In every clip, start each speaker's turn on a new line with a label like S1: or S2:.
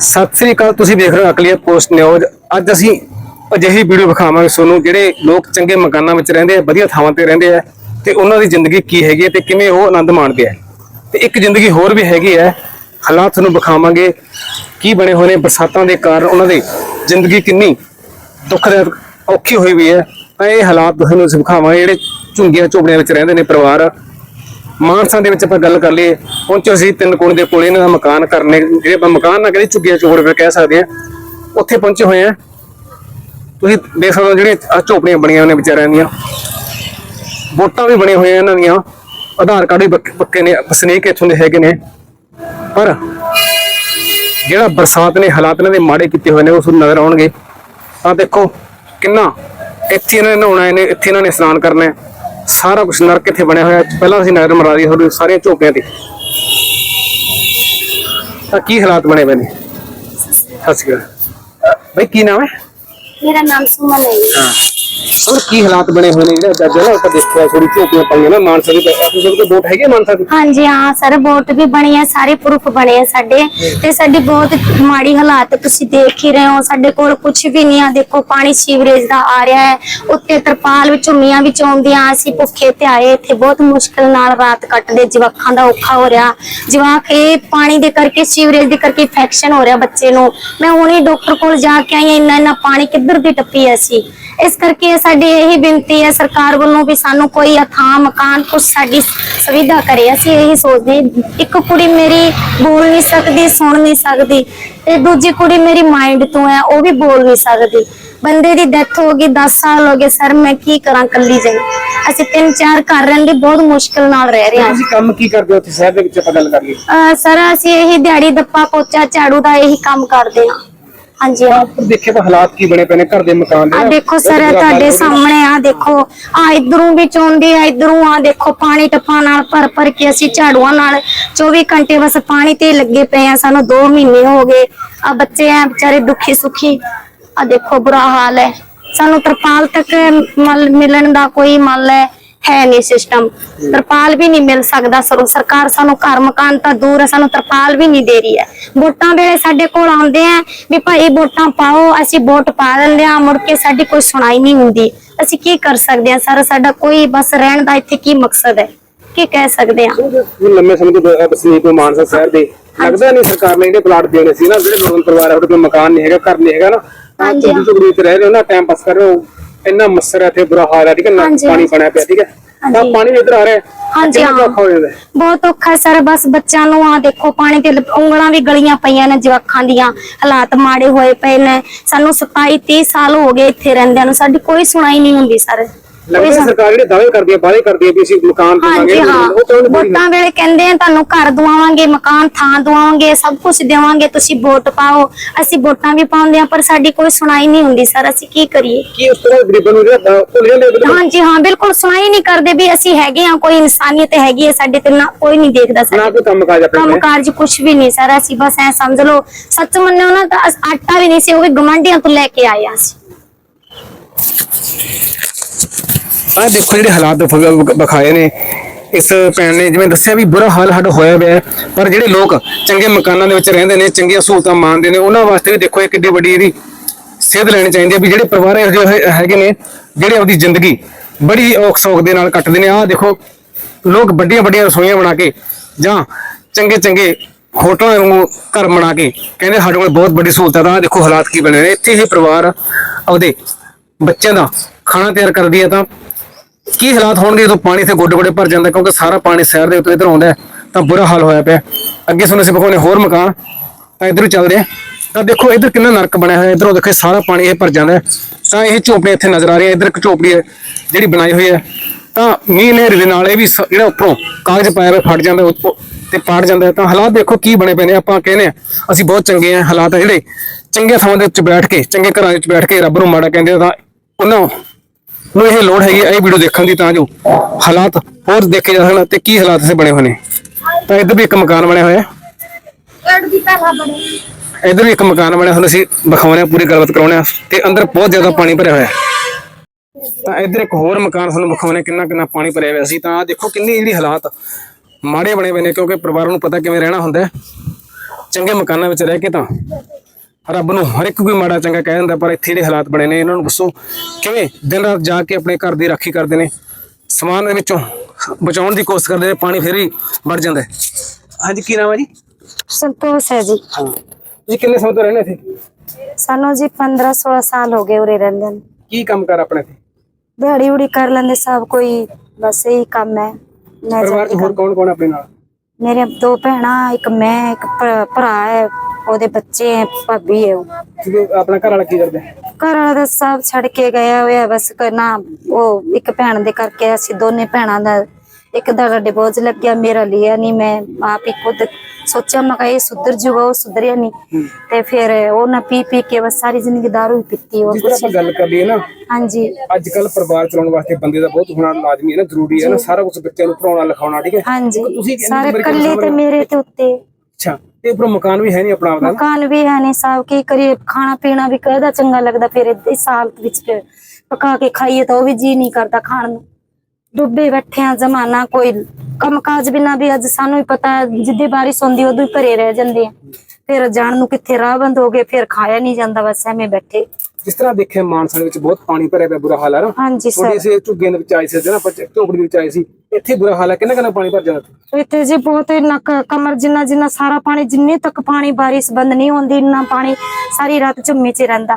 S1: ਸਤਿ ਸ੍ਰੀ ਅਕਾਲ, ਤੁਸੀਂ ਵੇਖ ਰਹੇ ਹੋ ਅਕਲੀਆ ਪੋਸਟ ਨਿਊਜ਼। ਅੱਜ ਅਸੀਂ ਅਜਿਹੀ ਵੀਡੀਓ ਵਿਖਾਵਾਂਗੇ ਤੁਹਾਨੂੰ ਜਿਹੜੇ ਲੋਕ ਚੰਗੇ ਮਕਾਨਾਂ ਵਿੱਚ ਰਹਿੰਦੇ ਆ, ਵਧੀਆ ਥਾਵਾਂ ਤੇ ਰਹਿੰਦੇ ਆ, ਤੇ ਉਹਨਾਂ ਦੀ ਜ਼ਿੰਦਗੀ ਕੀ ਹੈਗੀ ਹੈ ਤੇ ਕਿਵੇਂ ਉਹ ਆਨੰਦ ਮਾਣਦੇ ਆ। ਤੇ ਇੱਕ ਜ਼ਿੰਦਗੀ ਹੋਰ ਵੀ ਹੈਗੀ ਹੈ ਹਾਲਾਤ ਤੁਹਾਨੂੰ ਵਿਖਾਵਾਂਗੇ, ਕੀ ਬਣੇ ਹੋਏ ਨੇ ਬਰਸਾਤਾਂ ਦੇ ਕਾਰਨ ਉਹਨਾਂ ਦੀ ਜ਼ਿੰਦਗੀ ਕਿੰਨੀ ਦੁੱਖਦਾਇਕ, ਔਖੀ ਹੋਈ ਵੀ ਹੈ। ਤਾਂ ਇਹ ਹਾਲਾਤ ਤੁਹਾਨੂੰ ਅਸੀਂ ਵਿਖਾਵਾਂਗੇ, ਜਿਹੜੇ ਝੁੰਗੀਆਂ ਝੋਪੜੀਆਂ ਵਿੱਚ ਰਹਿੰਦੇ ਨੇ ਪਰਿਵਾਰ। ਮਾਨਸਾ ਦੇ ਵਿੱਚ ਆਪਾਂ ਗੱਲ ਕਰ ਲਈਏ, ਪਹੁੰਚੇ ਸੀ ਤਿੰਨ ਕੋਣ ਦੇ ਕੋਲ, ਇਹਨਾਂ ਦਾ ਮਕਾਨ ਕਰਨੇ ਜਿਹੜੇ ਆਪਾਂ ਮਕਾਨ ਨਾ ਕਹਿੰਦੇ, ਝੁੱਗੀਆਂ ਚੋੜ ਵੀ ਕਹਿ ਸਕਦੇ ਆ। ਉੱਥੇ ਪਹੁੰਚੇ ਹੋਏ ਆ। ਤੁਸੀਂ ਦੇਖ ਸਕਦੇ ਹੋ ਜਿਹੜੇ ਝੋਪੜੀਆਂ ਬਣੀਆਂ ਨੇ ਵਿਚਾਰਿਆਂ ਦੀਆਂ। ਵੋਟਾਂ ਵੀ ਬਣੇ ਹੋਏ ਆ ਇਹਨਾਂ ਦੀਆਂ। ਆਧਾਰ ਕਾਰਡ ਵੀ ਪੱਕ- ਪੱਕੇ ਨੇ ਵਸਨੀਕ ਇੱਥੋਂ ਦੇ ਹੈਗੇ ਨੇ। ਪਰ ਜਿਹੜਾ ਬਰਸਾਤ ਨੇ ਹਾਲਾਤ ਇਹਨਾਂ ਦੇ ਮਾੜੇ ਕੀਤੇ ਹੋਏ ਨੇ ਉਹ ਤੁਹਾਨੂੰ ਨਜ਼ਰ ਆਉਣਗੇ। ਆ ਦੇਖੋ, ਕਿੰਨਾ ਇੱਥੇ ਇਹਨਾਂ ਨੇ ਨਹਾਉਣਾ, ਇਹਨੇ ਇੱਥੇ ਇਹਨਾਂ ਨੇ ਇਸ਼ਨਾਨ ਕਰਨਾ ਹੈ। ਸਾਰਾ ਕੁਝ ਨਰਕ ਇੱਥੇ ਬਣਿਆ ਹੋਇਆ। ਪਹਿਲਾਂ ਅਸੀਂ ਨਜ਼ਰ ਮਰਾ ਦੀ ਤੁਹਾਡੇ ਸਾਰੀਆਂ ਝੋਪੜੀਆਂ ਤੇ। ਤਾਂ ਕੀ ਹਾਲਾਤ ਬਣੇ ਹੋਏ ਨੇ ਸਤਿ ਸ਼੍ਰੀ ਅਕਾਲ। ਬਈ ਕੀ ਨਾਮ ਹੈ?
S2: ਮੇਰਾ ਨਾਮ ਸੁਮਨ ਹੈ।
S1: ਹਾਂ। ਹੋਰ ਕੀ ਹਾਲਾਤ ਬਣੇ ਹੋਏ ਨੇ ਜਿਹੜੇ ਜੱਜ ਨਾ ਆਪਾਂ ਦੇਖਿਆ ਥੋੜੀ ਝੋਪੜੀਆਂ ਪਾਈਆਂ ਨਾ ਮਾਨਸਾ ਦੀ ਆਪਣੀ ਸਭ ਵੋਟ ਹੈਗੀ ਮਾਨਸਾ ਦੀ?
S2: ਹਾਂਜੀ, ਹਾਂ, ਸਰ ਵੋਟ ਵੀ ਬਣੀ ਹੈ ਸਾਰੇ ਪ੍ਰੂਫ ਬਣੇ ਆ ਸਾਡੇ। ਤੇ ਸਾਡੀ ਬਹੁਤ ਮਾੜੀ ਹਾਲਾਤ ਤੁਸੀਂ ਦੇਖ ਹੀ ਰਹੇ ਹੋ, ਸਾਡੇ ਕੋਲ ਕੁਝ ਵੀ ਨਹੀਂ ਆ। ਦੇਖੋ, ਪਾਣੀ ਸੀਵਰੇਜ ਦਾ ਆ ਰਿਹਾ ਹੈ, ਉੱਤੇ ਤਰਪਾਲ ਵਿੱਚੋਂ ਮੀਆਂ ਵਿੱਚ ਆਉਂਦੀਆਂ, ਅਸੀਂ ਭੁੱਖੇ ਤੇ ਆਏ ਇੱਥੇ। ਬਹੁਤ ਮੁਸ਼ਕਲ ਨਾਲ ਰਾਤ ਕੱਟਦੇ, ਜਵਾਕਾਂ ਦਾ ਔਖਾ ਹੋ ਰਿਹਾ। ਜਵਾਕ, ਇਹ ਪਾਣੀ ਦੇ ਕਰਕੇ, ਸੀਵਰੇਜ ਦੇ ਕਰਕੇ ਇਨਫੈਕਸ਼ਨ ਹੋ ਰਿਹਾ ਬੱਚੇ ਨੂੰ। ਮੈਂ ਹੁਣੇ ਡਾਕਟਰ ਕੋਲ ਜਾ ਕੇ ਆਈ ਇੰਨਾ ਇੰਨਾ ਪਾਣੀ ਕਿੱਧਰ ਦੀ ਟੱਪੀ ਐ ਸੀ ਇਸ ਕਰਕੇ ਸਾਡੀ ਇਹੀ ਬੇਨਤੀ ਹੈ ਸਰਕਾਰ ਵੱਲੋਂ ਵੀ ਸਾਨੂੰ ਕੋਈ ਥਾਂ ਮਕਾਨ ਕੁਛ ਸਾਡੀ ਸੁਵਿਧਾ ਕਰੇ। ਅਸੀਂ ਇਹੀ ਸੋਚਦੇ। ਇੱਕ ਕੁੜੀ ਮੇਰੀ ਬੋਲ ਨਹੀਂ ਸਕਦੀ ਸੁਣ ਨਹੀਂ ਸਕਦੀ ਤੇ ਦੂਜੀ ਕੁੜੀ ਮੇਰੀ ਮਾਈਂਡ ਤੋਂ ਹੈ ਉਹ ਵੀ ਬੋਲ ਨਹੀਂ ਸਕਦੀ। ਬੰਦੇ ਦੀ ਡੈਥ ਹੋ ਗਈ 10 ਸਾਲ ਹੋ ਗਏ ਸਰ ਮੈਂ ਕੀ ਕਰਾਂ ਕੱਲੀ ਜਾਈ? ਅਸੀਂ ਤਿੰਨ ਚਾਰ ਘਰ ਰਹਿੰਦੇ ਬਹੁਤ ਮੁਸ਼ਕਲ ਨਾਲ ਰਹਿ ਰਹੇ ਹਾਂ।
S1: ਤੁਸੀਂ ਕੰਮ ਕੀ ਕਰਦੇ ਹੋ? ਉੱਥੇ ਸ਼ਹਿਰ ਦੇ ਵਿੱਚ ਆਪਾਂ ਗੱਲ ਕਰ ਲਈਏ।
S2: ਅਹ ਸਰ ਅਸੀਂ ਇਹੀ ਦਿਹਾੜੀ ਦੱਪਾ ਪੋਚਾ ਝਾੜੂ ਦਾ ਇਹੀ ਕੰਮ ਕਰਦੇ ਹਾਂ। ਹਾਂਜੀ।
S1: ਪਰ ਦੇਖੇ ਤਾਂ ਹਾਲਾਤ ਕੀ ਬਣੇ ਪਏ ਨੇ ਘਰ ਦੇ ਮਕਾਨ ਦੇ
S2: ਆ। ਦੇਖੋ ਸਰ ਤੁਹਾਡੇ। ਸਾਹਮਣੇ ਆ ਦੇਖੋ ਆ ਇਧਰੋਂ ਵੀ ਚੋਂਦੇ ਆ ਇਧਰੋਂ ਆ ਦੇਖੋ ਪਾਣੀ ਟੱਪਾਂ ਨਾਲ ਭਰ ਭਰ ਕੇ ਅਸੀਂ ਝਾੜੂਆਂ ਨਾਲ 24 ਘੰਟੇ ਬਸ ਪਾਣੀ ਤੇ ਲੱਗੇ ਪਏ ਆ। ਸਾਨੂੰ 2 ਮਹੀਨੇ ਹੋ ਗਏ। ਆ ਬੱਚੇ ਆ ਵਿਚਾਰੇ ਦੁਖੀ ਸੁਖੀ। ਆ ਦੇਖੋ ਬੁਰਾ ਹਾਲ ਹੈ। ਸਾਨੂੰ ਤਰਪਾਲ ਤੱਕ ਮਲ ਮਿਲਣ ਦਾ ਕੋਈ ਮਲ ਹੈ। ਹੈ ਨਹੀਂ ਸਿਸਟਮ ਤਰਪਾਲ ਵੀ ਨਹੀਂ ਮਿਲ ਸਕਦਾ ਸਰ। ਸਰਕਾਰ ਸਾਨੂੰ ਘਰ ਮਕਾਨ ਤਾਂ ਦੂਰ ਹੈ ਸਾਨੂੰ ਤਰਪਾਲ ਵੀ ਨਹੀਂ ਦੇ ਰਹੀ ਹੈ। ਵੋਟਾਂ ਵੇਲੇ ਸਾਡੇ ਕੋਲ ਆਉਂਦੇ ਆ ਵੀ ਭਾਈ ਵੋਟਾਂ ਪਾਓ ਅਸੀਂ ਵੋਟ ਪਾ ਦਿੰਦੇ ਆ ਮੁੜ ਕੇ ਸਾਡੀ ਕੋਈ ਸੁਣਾਈ ਨਹੀਂ ਹੁੰਦੀ। ਅਸੀਂ ਕੀ ਕਰ ਸਕਦੇ ਆ ਸਰ? ਸਾਡਾ ਕੋਈ ਬਸ ਰਹਿਣ ਦਾ ਇੱਥੇ ਕੀ ਮਕਸਦ ਹੈ? ਕੀ ਕਹਿ ਸਕਦੇ ਆ?
S1: ਲੰਮੇ ਸਮੇਂ ਤੋਂ ਬ- ਵਸਨੀਕ ਨੂੰ ਮਾਨਸਾ ਸ਼ਹਿਰ ਦੇ ਲੱਗਦਾ ਨਹੀਂ ਸਰਕਾਰ ਨੇ ਜਿਹੜੇ ਪਲਾਟ ਦੇਣੇ ਸੀ ਨਾ ਜਿਹੜੇ ਲੋਕਾਂ ਪਰਿਵਾਰ ਆ ਉਹਦੇ ਕੋਲ ਮਕਾਨ ਨਹੀਂ ਹੈਗਾ ਘਰ ਨਹੀਂ ਹੈਗਾ ਨਾ।
S2: ਹਾਂਜੀ,
S1: ਤੇ ਰਹਿ ਰਹੇ ਹੋ ਨਾ ਟਾਈਮ ਪਾਸ ਕਰ ਰਹੇ ਹੋ। ਇੰਨਾ ਮੱਸਰ ਹੈ ਇੱਥੇ ਬੁਰਾ ਹਾਲ ਹੈ ਠੀਕ ਹੈ ਨਾ
S2: ਹਾਂਜੀ,
S1: ਪਾਣੀ ਬਣਿਆ ਪਿਆ ਠੀਕ ਹੈ ਤਾਂ
S2: ਹਾਂਜੀ।
S1: ਪਾਣੀ ਵੀ ਇੱਧਰ ਆ ਰਿਹਾ ਹੈ
S2: ਹਾਂਜੀ,
S1: ਕਿੰਨਾ ਕੁ
S2: ਹਾਂ।
S1: ਔਖਾ ਹੋ ਜਾਂਦਾ ਹੈ।
S2: ਬਹੁਤ ਔਖਾ ਸਰ ਬਸ ਬੱਚਿਆਂ ਨੂੰ ਆ ਦੇਖੋ ਪਾਣੀ ਤੇ ਲ- ਉਂਗਲਾਂ ਵੀ ਗਲੀਆਂ ਪਈਆਂ ਨੇ ਜਵਾਖਾਂ ਦੀਆਂ ਹਾਲਾਤ ਮਾੜੇ ਹੋਏ ਪਏ ਨੇ ਸਾਨੂੰ 27 30 ਸਾਲ ਹੋ ਗਏ ਇੱਥੇ ਰਹਿੰਦਿਆਂ ਨੂੰ ਸਾਡੀ ਕੋਈ ਸੁਣਾਈ ਨਹੀਂ ਹੁੰਦੀ ਸਰ
S1: ਲੱਗਦਾ ਸਰਕਾਰ ਜਿਹੜੇ ਦਾਅਵੇ ਕਰਦੀ ਹੈ ਵਾਅਦੇ ਕਰਦੀ ਹੈ ਵੀ ਅਸੀਂ ਮਕਾਨ ਦੇਵਾਂਗੇ
S2: ਹਾਂਜੀ ਹਾਂ।
S1: ਉਹ ਕਿਉਂ ਨਹੀਂ ਪੂਰੀ
S2: ਵੋਟਾਂ ਵੇਲੇ ਕਹਿੰਦੇ ਆ ਤੁਹਾਨੂੰ ਘਰ ਦਵਾਵਾਂਗੇ ਮਕਾਨ ਥਾਂ ਦਵਾਵਾਂਗੇ ਸਭ ਕੁਝ ਦੇਵਾਂਗੇ ਤੁਸੀਂ ਵੋਟ ਪਾਓ। ਅਸੀਂ ਵੋਟਾਂ ਵੀ ਪਾਉਂਦੇ ਆ ਪਰ ਸਾਡੀ ਕੋਈ ਸੁਣਾਈ ਨਹੀਂ ਹੁੰਦੀ ਸਰ ਅਸੀਂ ਕੀ ਕਰੀਏ?
S1: ਕੀ ਉਸ ਤਰ੍ਹਾਂ ਗਰੀਬਾਂ ਨੂੰ ਜਿਹੜਾ ਭੁੱਲ ਜਾਂਦੇ ਬਿਲਕੁਲ?
S2: ਹਾਂਜੀ ਹਾਂ ਬਿਲਕੁਲ ਸੁਣਾਈ ਨਹੀਂ ਕਰਦੇ ਵੀ ਅਸੀਂ ਹੈਗੇ ਆ ਕੋਈ ਇਨਸਾਨੀਅਤ ਹੈਗੀ ਹੈ ਸਾਡੇ ਤੇ ਨਾ ਕੋਈ ਨਹੀਂ ਦੇਖਦਾ
S1: ਨਾ ਕੋਈ ਕੰਮ ਕਾਜ ਆਪਣੇ
S2: ਕੰਮ। ਕਾਰਜ ਕੁਝ ਵੀ ਨਹੀਂ ਸਰ ਅਸੀਂ ਬਸ ਐ ਸਮਝ ਲਓ ਸੱਚ ਮੰਨੋ ਨਾ ਤਾਂ ਅਸ- ਆਟਾ ਵੀ ਨਹੀਂ ਸੀ ਉਹ ਵੀ ਗਮੰਡੀਆਂ ਤੋਂ ਲੈ ਕੇ ਆਏ ਆ ਅਸੀਂ।
S1: ਆਹ ਦੇਖੋ ਜਿਹੜੇ ਹਾਲਾਤ ਵਿਖਾਏ ਨੇ, ਇਸ ਭੈਣ ਨੇ ਜਿਵੇਂ ਦੱਸਿਆ ਵੀ ਬੁਰਾ ਹਾਲ ਸਾਡਾ ਹੋਇਆ ਪਿਆ ਪਰ ਜਿਹੜੇ ਲੋਕ ਚੰਗੇ ਮਕਾਨਾਂ ਦੇ ਵਿੱਚ ਰਹਿੰਦੇ ਨੇ, ਚੰਗੀਆਂ ਸਹੂਲਤਾਂ ਮਾਣਦੇ ਨੇ, ਉਹਨਾਂ ਵਾਸਤੇ ਵੀ ਦੇਖੋ ਇਹ ਕਿੱਡੀ ਵੱਡੀ ਇਹਦੀ ਸੇਧ ਲੈਣੀ ਚਾਹੀਦੀ ਹੈ ਵੀ ਜਿਹੜੇ ਪਰਿਵਾਰ ਹੈਗੇ ਨੇ, ਜਿਹੜੇ ਆਪਦੀ ਜ਼ਿੰਦਗੀ ਬੜੀ ਔਖ ਸੌਖ ਦੇ ਨਾਲ ਕੱਟਦੇ ਨੇ, ਆਹ ਦੇਖੋ ਲੋਕ ਵੱਡੀਆਂ ਵੱਡੀਆਂ ਰਸੋਈਆਂ ਬਣਾ ਕੇ ਜਾਂ ਚੰਗੇ ਚੰਗੇ ਹੋਟਲਾਂ ਵਾਂਗੂ ਘਰ ਬਣਾ ਕੇ ਕਹਿੰਦੇ ਸਾਡੇ ਕੋਲ ਬਹੁਤ ਵੱਡੀ ਸਹੂਲਤਾਂ ਤਾਂ ਆਹ ਦੇਖੋ ਹਾਲਾਤ ਕੀ ਬਣੇ ਨੇ, ਇੱਥੇ ਇਹ ਪਰਿਵਾਰ ਆਪਦੇ ਬੱਚਿਆਂ ਦਾ ਖਾਣਾ ਤਿਆਰ ਕਰਦੀ ਹੈ ਤਾਂ ਕੀ ਹਾਲਾਤ ਹੋਣਗੇ ਜਦੋਂ ਪਾਣੀ ਤੇ ਗੋਡੇ ਗੋਡੇ ਭਰ ਜਾਂਦਾ, ਕਿਉਂਕਿ ਸਾਰਾ ਪਾਣੀ ਸ਼ਹਿਰ ਦੇ ਉੱਤੇ ਇਧਰ ਆਉਂਦਾ ਤਾਂ ਬੁਰਾ ਹਾਲ ਹੋਇਆ ਪਿਆ। ਅੱਗੇ ਸੁਣੇ ਸੀ ਬਖੋਨੇ ਹੋਰ ਮਕਾਨ, ਤਾਂ ਇਧਰ ਚੱਲਦੇ ਆ ਤਾਂ ਦੇਖੋ, ਇਧਰ ਕਿੰਨਾ ਨਰਕ ਬਣਿਆ ਹੋਇਆ, ਇਧਰੋਂ ਦੇਖੋ, ਸਾਰਾ ਪਾਣੀ ਇਹ ਭਰ ਜਾਂਦਾ ਤਾਂ ਇਹ ਝੋਪੜੇ ਇੱਥੇ ਨਜ਼ਰ ਆ ਰਹੀਆਂ, ਇਧਰ ਇੱਕ ਝੋਪੜੀ ਹੈ, ਜਿਹੜੀ ਬਣਾਈ ਹੋਈ ਹੈ। ਤਾਂ ਮੀਂਹ ਨਹਿਰ ਦੇ ਨਾਲ ਇਹ ਵੀ ਜਿਹੜਾ ਉੱਪਰੋਂ ਕਾਗਜ਼ ਪਾਇਆ ਹੋਇਆ ਫਟ ਜਾਂਦਾ, ਉੱਪਰ ਤੇ ਪਾੜ ਜਾਂਦਾ ਹੈ। ਤਾਂ ਹਾਲਾਤ ਦੇਖੋ ਕੀ ਬਣੇ ਪਏ ਨੇ, ਆਪਾਂ ਕਹਿੰਦੇ ਆ ਅਸੀਂ ਬਹੁਤ ਚੰਗੇ ਆ ਹਾਲਾਤ ਆ ਜਿਹੜੇ। ਚੰਗੇ ਥਾਵਾਂ ਦੇ ਵਿੱਚ ਬੈਠ ਕੇ, ਚੰਗੇ ਘਰਾਂ ਵਿੱਚ ਬੈਠ ਕੇ ਰੱਬ ਨੂੰ ਮਾੜਾ ਕਹਿੰਦੇ ਤਾਂ ਉਹਨਾਂ ਨੂੰ ਇਹ ਲੋੜ ਹੈਗੀ ਇਹ ਵੀਡੀਓ ਦੇਖਣ ਦੀ ਤਾਂ ਜੋ ਹਾਲਾਤ ਹੋਰ ਦੇਖੇ ਜਾ ਸਕਣ ਤੇ ਕੀ ਹਾਲਾਤ ਸੇ ਬਣੇ ਹੋਏ ਨੇ। ਤਾਂ ਇੱਧਰ ਵੀ ਇੱਕ ਮਕਾਨ ਬਣਿਆ ਹੋਇਆ। ਹੈ ਇੱਧਰ ਵੀ ਇੱਕ ਮਕਾਨ ਬਣਿਆ ਹੁਣ ਅਸੀਂ ਵਿਖਾਉਣੇ ਆ ਪੂਰੀ ਗੱਲਬਾਤ ਕਰਾਉਣੇ ਆ ਤੇ ਅੰਦਰ ਬਹੁਤ ਜ਼ਿਆਦਾ ਪਾਣੀ ਭਰਿਆ ਹੋਇਆ। ਹੈ ਤਾਂ ਇੱਧਰ ਇੱਕ ਹੋਰ ਮਕਾਨ ਤੁਹਾਨੂੰ ਵਿਖਾਉਣੇ ਕਿੰਨਾ ਕਿੰਨਾ ਪਾਣੀ ਭਰਿਆ ਹੋਇਆ ਸੀ। ਤਾਂ ਦੇਖੋ ਕਿੰਨੀ ਜਿਹੜੀ ਹਾਲਾਤ ਮਾੜੇ ਬਣੇ ਹੋਏ ਨੇ ਕਿਉਂਕਿ ਪਰਿਵਾਰ ਨੂੰ ਪਤਾ ਕਿਵੇਂ ਰਹਿਣਾ ਹੁੰਦਾ ਹੈ। ਚੰਗੇ ਮਕਾਨਾਂ ਵਿੱਚ ਰਹਿ ਕੇ ਤਾਂ ਰੱਬ ਨੂੰ ਹਰ ਇੱਕ ਕੋਈ ਮਾੜਾ ਚੰਗਾ ਕਹਿ ਦਿੰਦਾ ਪਰ ਇੱਥੇ ਜਿਹੜੇ ਹਾਲਾਤ ਬਣੇ ਨੇ ਇਹਨਾਂ ਨੂੰ ਦੱਸੋ ਕਿਵੇਂ ਦਿਨ ਰਾਤ ਜਾ ਕੇ ਆਪਣੇ ਘਰ ਦੀ ਰਾਖੀ ਕਰਦੇ ਨੇ? ਸਮਾਨ ਦੇ ਵਿੱਚੋਂ ਬਚਾਉਣ ਦੀ ਕੋਸ਼ਿਸ਼ ਕਰਦੇ ਨੇ ਪਾਣੀ ਫਿਰ ਹੀ ਵੜ ਜਾਂਦਾ ਹਾਂਜੀ ਕੀ ਨਾਮ ਹੈ ਜੀ?
S3: ਸੰਤੋਸ਼ ਹੈ ਜੀ।
S1: ਹਾਂ। ਤੁਸੀਂ ਕਿੰਨੇ ਸਮੇਂ ਤੋਂ ਰਹਿੰਦੇ ਇੱਥੇ?
S3: ਸਾਨੂੰ ਜੀ 15 16 ਸਾਲ ਹੋ ਗਏ ਉਰੇ ਰਹਿੰਦੇ ਨੂੰ।
S1: ਕੀ ਕੰਮ ਕਰ ਆਪਣੇ ਇੱਥੇ?
S3: ਦਿਹਾੜੀ ਉੜੀ ਕਰ ਲੈਂਦੇ ਸਭ ਕੋਈ ਬਸ ਇਹੀ ਕੰਮ ਹੈ।
S1: ਪਰਿਵਾਰ 'ਚ ਹੋਰ ਕੌਣ ਕੌਣ ਆਪਣੇ ਨਾਲ?
S3: ਮੇਰੇ ਦੋ ਭੈਣਾਂ ਇੱਕ ਮੈਂ ਇੱਕ ਭਰਾ ਹੈ। ਉਹਦੇ ਬੱਚੇ ਹੈ ਭਾਬੀ ਹੈ ਉਹ।
S1: ਤੁਸੀਂ ਆਪਣਾ ਘਰ ਵਾਲਾ ਕੀ ਕਰਦੇ?
S3: ਘਰ ਵਾਲਾ ਤਾਂ ਸਭ ਛੱਡ ਕੇ ਗਿਆ ਹੋਇਆ ਬਸ ਕਰਨਾ ਉਹ ਇੱਕ ਭੈਣ ਦੇ ਕਰਕੇ ਅਸੀਂ ਦੋਨੇ ਭੈਣਾਂ ਦਾ ਇੱਕ ਦਾ ਡਿਵੋਰਸ ਲੱਗਿਆ ਮੇਰਾ ਲਿਆ ਨਹੀਂ ਮੈਂ ਆਪ ਹੀ ਖੁਦ ਸੋਚਿਆ ਮੈਂ ਕਿਹਾ ਇਹ ਸੁਧਰ ਜੂਗਾ ਉਹ ਸੁਧਰਿਆ ਨਹੀਂ ਤੇ ਫਿਰ ਉਹ ਨਾ ਪੀ ਪੀ ਕੇ ਬਸ ਸਾਰੀ ਜ਼ਿੰਦਗੀ ਦਾਰੂ ਹੀ ਪੀਤੀ ਉਹ
S1: ਜਿਸ ਤਰ੍ਹਾਂ ਆਪਾਂ ਗੱਲ ਕਰ ਲਈਏ ਨਾ
S3: ਹਾਂਜੀ।
S1: ਅੱਜ ਕੱਲ ਪਰਿਵਾਰ ਚਲਾਉਣ ਵਾਸਤੇ ਬੰਦੇ ਦਾ ਬਹੁਤ ਹੋਣਾ ਲਾਜ਼ਮੀ ਹੈ ਨਾ ਜ਼ਰੂਰੀ ਹੈ ਨਾ ਸਾਰਾ ਕੁਝ ਬੱਚਿਆਂ ਨੂੰ ਪੜਾਉਣਾ ਲਿਖਾਉਣਾ ਠੀਕ ਹੈ?
S3: ਹਾਂਜੀ।
S1: ਤੁਸੀਂ
S3: ਸਾਰੇ
S1: ਉਮਰ
S3: ਕੱਲੇ ਤੇ ਮੇਰੇ ਤੇ ਉੱਤੇ।
S1: ਅੱਛਾ ਤੇ ਉੱਪਰ ਮਕਾਨ ਵੀ ਹੈ ਨਹੀਂ ਆਪਣਾ ਆਪਦਾ
S3: ਮਕਾਨ ਵੀ ਹੈ ਨਹੀਂ ਸਾਹਿਬ ਕੀ ਕਰੀਏ ਖਾਣਾ ਪੀਣਾ ਵੀ ਕਹਦਾ ਚੰਗਾ ਲੱਗਦਾ ਫਿਰ ਇਸ ਹਾਲਤ ਵਿੱਚ ਫਿਰ ਪਕਾ ਕੇ ਖਾਈਏ ਤਾਂ ਉਹ ਵੀ ਜੀ ਨਹੀਂ ਕਰਦਾ ਖਾਣ ਨੂੰ। ਡੁੱਬੇ ਬੈਠੇ ਆ ਜ਼ਮਾਨਾ ਕੋਈ ਕੰਮ ਕਾਜ ਬਿਨਾ ਵੀ ਅੱਜ ਸਾਨੂੰ ਹੀ ਪਤਾ ਹੈ, ਜਿੱਦੇ ਬਾਰਿਸ਼ ਹੁੰਦੀ ਉਦੋਂ ਹੀ ਘਰੇ ਰਹਿ ਜਾਂਦੇ ਆ। ਫਿਰ ਜਾਣ ਨੂੰ ਕਿੱਥੇ ਰਾਹ ਬੰਦ ਹੋ ਗਏ ਫਿਰ ਖਾਇਆ ਨਹੀਂ ਜਾਂਦਾ ਬਸ ਐਵੇਂ ਬੈਠੇ।
S1: ਜਿਸ ਤਰ੍ਹਾਂ ਦੇਖਿਆ ਮਾਨਸਾ ਦੇ ਵਿੱਚ ਬਹੁਤ ਪਾਣੀ ਭਰਿਆ ਪਿਆ ਬੁਰਾ ਹਾਲ ਹੈ ਨਾ।
S3: ਹਾਂਜੀ
S1: ਥੋੜੀ ਸੀ ਝੁੱਗੇ ਦੇ ਵਿੱਚ ਆਈ ਸੀ ਨਾ ਆਪਾਂ ਝੋਪੜੀ ਦੇ ਵਿੱਚ ਆਏ ਸੀ ਇੱਥੇ ਬੁਰਾ ਹਾਲ ਹੈ ਕਿੰਨਾ ਕਿੰਨਾ ਪਾਣੀ ਭਰ ਜਾਂਦਾ ਇੱਥੇ?
S3: ਜੀ ਬਹੁਤ ਇੰਨਾ ਕਮਰ ਜਿੰਨਾ ਜਿੰਨਾ ਸਾਰਾ ਪਾਣੀ ਜਿੰਨੇ ਤੱਕ ਪਾਣੀ ਬਾਰਿਸ਼ ਬੰਦ ਨਹੀਂ ਹੁੰਦੀ ਇੰਨਾ ਪਾਣੀ ਸਾਰੀ ਰਾਤ ਝੁੰਮੀ 'ਚ ਰਹਿੰਦਾ।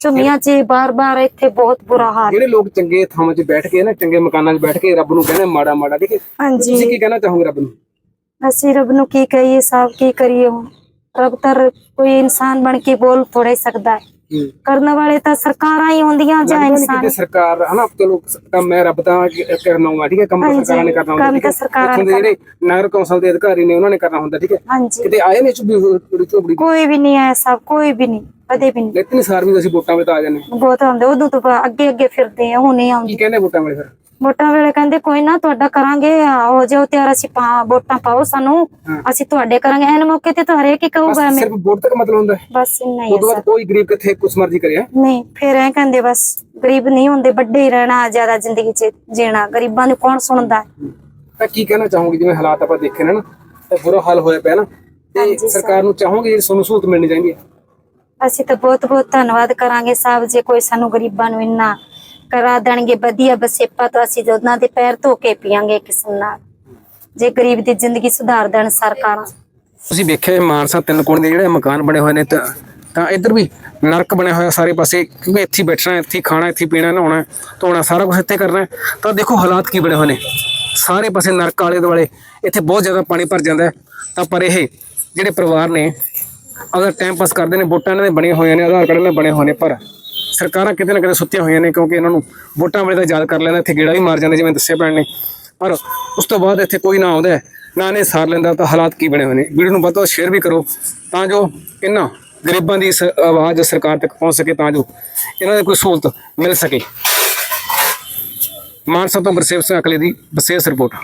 S3: ਝੁੰਮੀਆਂ 'ਚ ਬਾਰ-ਬਾਰ ਇੱਥੇ ਬਹੁਤ ਬੁਰਾ ਹਾਲ।
S1: ਜਿਹੜੇ ਲੋਕ ਚੰਗੇ ਥਾਵਾਂ 'ਚ ਬੈਠ ਕੇ ਨਾ ਚੰਗੇ ਮਕਾਨਾਂ 'ਚ ਬੈਠ ਕੇ ਰੱਬ ਨੂੰ ਕਹਿੰਦੇ ਮਾੜਾ ਮਾੜਾ। ਠੀਕ ਹੈ ਤੁਸੀਂ
S3: ਹਾਂਜੀ
S1: ਕੀ ਕਹਿਣਾ ਚਾਹੋਗੇ ਰੱਬ ਨੂੰ?
S3: ਅਸੀਂ ਰੱਬ ਨੂੰ ਕੀ ਕਹੀਏ ਸਾਹਿਬ ਕੀ ਕਰੀਏ ਰੱਬ ਤਾਂ ਕੋਈ ਇਨਸਾਨ ਬਣ ਕੇ ਬੋਲ ਥੋੜਾ ਹੀ ਸਕਦਾ ਹੈ। ਕਰਨ ਵਾਲੇ ਤਾਂ ਸਰਕਾਰਾਂ ਹੀ ਹੁੰਦੀਆਂ ਜਾਂ ਇਨਸਾਨ
S1: ਸਰਕਾਰ ਹਨਾ ਚਲੋ ਕੰਮ ਹੈ ਰੱਬ ਤਾਂ ਕਰਨਾ ਹੁੰਦਾ ਠੀਕ ਹੈ ਕੰਮ ਸਰਕਾਰਾਂ ਨੇ ਕਰਨਾ ਹੁੰਦਾ
S3: ਕੰਮ ਤਾਂ ਸਰਕਾਰਾਂ
S1: ਦੇ
S3: ਨੇ
S1: ਜਿਹੜੇ ਨਗਰ ਕੌਂਸਲ ਦੇ ਅਧਿਕਾਰੀ ਨੇ ਉਹਨਾਂ ਨੇ ਕਰਨਾ ਹੁੰਦਾ ਠੀਕ ਹੈ। ਕਿਤੇ ਆਏ ਨੇ ਝੋਪੜੀ
S3: ਕੋਈ ਵੀ ਨਹੀਂ ਆਇਆ ਸਾਹਿਬ ਕੋਈ ਵੀ ਨਹੀਂ। ਕਦੇ ਵੀ ਨਹੀਂ।
S1: ਇਤਨੀ ਸਾਰ ਵੀ ਅਸੀਂ ਵੋਟਾਂ ਵੇਲੇ ਤਾਂ ਆ ਜਾਂਦੇ
S3: ਬਹੁਤ ਆਉਂਦੇ ਉਦੋਂ ਤੋਂ ਬਾਅਦ ਅੱਗੇ ਅੱਗੇ ਫਿਰਦੇ ਆ ਹੁਣ ਨਹੀਂ ਆਉਂਦੇ।
S1: ਕੀ ਕਹਿੰਦੇ ਵੋਟਾਂ ਵੇਲੇ ਫਿਰ
S3: ਵੋਟਾਂ ਵੇਲੇ ਕਹਿੰਦੇ ਕੋਈ ਨਾ ਤੁਹਾਡਾ ਕਰਾਂਗੇ ਹੋ ਜਾਓ ਤਿਆਰ ਅਸੀਂ ਪਾ ਵੋਟਾਂ ਪਾਓ ਸਾਨੂੰ ਅਸੀਂ ਤੁਹਾਡੇ ਕਰਾਂਗੇ। ਐਨ ਮੌਕੇ ਤੇ ਤਾਂ ਹਰੇਕ ਹੀ ਕਹੂਗਾ ਐਵੇਂ।
S1: ਸਿਰਫ ਵੋਟ ਤੱਕ ਮਤਲਬ ਹੁੰਦਾ
S3: ਬਸ ਇੰਨਾ ਹੀ
S1: ਉਦੋਂ ਬਾਅਦ ਕੋਈ ਗਰੀਬ ਕਿੱਥੇ ਕੁਛ ਮਰਜ਼ੀ ਕਰਿਆ
S3: ਨਹੀਂ ਫਿਰ ਐ ਕਹਿੰਦੇ ਬਸ ਗਰੀਬ ਨਹੀਂ ਹੁੰਦੇ ਵੱਡੇ ਹੀ ਰਹਿਣਾ ਜ਼ਿਆਦਾ ਜ਼ਿੰਦਗੀ 'ਚ ਜੀਣਾ। ਗਰੀਬਾਂ ਨੂੰ ਕੌਣ ਸੁਣਦਾ?
S1: ਤਾਂ ਕੀ ਕਹਿਣਾ ਚਾਹੋਗੇ ਜਿਵੇਂ ਹਾਲਾਤ ਆਪਾਂ ਦੇਖੇ ਨੇ ਨਾ ਤੇ ਬੁਰਾ ਹਾਲ ਹੋਇਆ ਪਿਆ ਨਾ ਤੇ। ਸਰਕਾਰ ਨੂੰ ਚਾਹੋਗੇ ਜਿਹੜੀ ਸਾਨੂੰ ਸਹੂਲਤ ਮਿਲਣੀ ਚਾਹੀਦੀ ਹੈ।
S3: ਅਸੀਂ ਤਾਂ ਬਹੁਤ ਬਹੁਤ ਧੰਨਵਾਦ ਕਰਾਂਗੇ ਸਾਹਿਬ ਜੇ, ਕੋਈ ਸਾਨੂੰ ਗਰੀਬਾਂ ਨੂੰ ਇੰਨਾ ਕਰਾ ਦੇਣਗੇ, ਵਧੀਆ ਬਸੇਪਾ ਤਾਂ ਅਸੀਂ ਉਹਨਾਂ ਦੇ ਪੈਰ ਧੋ ਕੇ ਪੀਾਂਗੇ ਕਿਸਮ ਨਾਲ। ਜੇ ਗਰੀਬ ਦੀ ਜ਼ਿੰਦਗੀ ਸੁਧਾਰ ਦੇਣ ਸਰਕਾਰਾਂ।
S1: ਤੁਸੀਂ ਵੇਖਿਆ ਮਾਨਸਾ ਤਿੰਨ ਕੋਣ ਦੇ ਜਿਹੜੇ ਮਕਾਨ ਬਣੇ ਹੋਏ ਨੇ ਤਾਂ ਤਾਂ ਇੱਧਰ ਵੀ ਨਰਕ ਬਣਿਆ ਹੋਇਆ ਸਾਰੇ ਪਾਸੇ, ਕਿਉਂਕਿ ਇੱਥੇ ਬੈਠਣਾ ਇੱਥੇ ਖਾਣਾ ਇੱਥੇ ਪੀਣਾ, ਨਹਾਉਣਾ ਧੋਣਾ, ਸਾਰਾ ਕੁਝ ਇੱਥੇ ਕਰਨਾ ਤਾਂ ਦੇਖੋ ਹਾਲਾਤ ਕੀ ਬਣੇ ਹੋਏ ਨੇ। ਸਾਰੇ ਪਾਸੇ ਨਰਕ ਆਲੇ ਦੁਆਲੇ, ਇੱਥੇ ਬਹੁਤ ਜ਼ਿਆਦਾ ਪਾਣੀ ਭਰ ਜਾਂਦਾ ਤਾਂ ਪਰ ਇਹ ਜਿਹੜੇ ਪਰਿਵਾਰ ਨੇ ਅਗਰ ਟਾਈਮ ਪਾਸ ਕਰਦੇ ਨੇ, ਵੋਟਾਂ ਇਹਨਾਂ ਦੇ ਬਣੇ ਹੋਏ ਨੇ, ਆਧਾਰ ਕਾਰਡ ਇਹਨਾਂ ਦੇ ਬਣੇ ਹੋਏ ਨੇ, ਪਰ ਸਰਕਾਰਾਂ ਕਿਤੇ ਨਾ ਕਿਤੇ ਸੁੱਤੀਆਂ ਹੋਈਆਂ ਨੇ ਕਿਉਂਕਿ ਇਹਨਾਂ ਨੂੰ ਵੋਟਾਂ ਵੇਲੇ ਤਾਂ ਯਾਦ ਕਰ ਲੈਂਦਾ, ਇੱਥੇ ਗੇੜਾ ਵੀ ਮਾਰ ਜਾਂਦੇ, ਜਿਵੇਂ ਦੱਸਿਆ ਭੈਣ ਨੇ। ਪਰ ਉਸ ਤੋਂ ਬਾਅਦ ਇੱਥੇ ਕੋਈ ਨਾ ਆਉਂਦਾ, ਨਾ ਨੇ ਸਾਰ ਲੈਂਦਾ ਤਾਂ ਹਾਲਾਤ ਕੀ ਬਣੇ ਹੋਏ ਨੇ। ਵੀਡੀਓ ਨੂੰ ਵੱਧ ਤੋਂ ਸ਼ੇਅਰ ਵੀ ਕਰੋ, ਤਾਂ ਜੋ ਇਹਨਾਂ ਗਰੀਬਾਂ ਦੀ ਆਵਾਜ਼ ਸਰਕਾਰ ਤੱਕ ਪਹੁੰਚ ਸਕੇ, ਤਾਂ ਜੋ ਇਹਨਾਂ ਨੂੰ ਕੋਈ ਸਹੂਲਤ ਮਿਲ ਸਕੇ। ਮਾਨਸਾ ਤੋਂ ਬਰਸੇਵ ਸਿੰਘ ਅਕਲੇ ਦੀ ਵਿਸ਼ੇਸ਼ ਰਿਪੋਰਟ।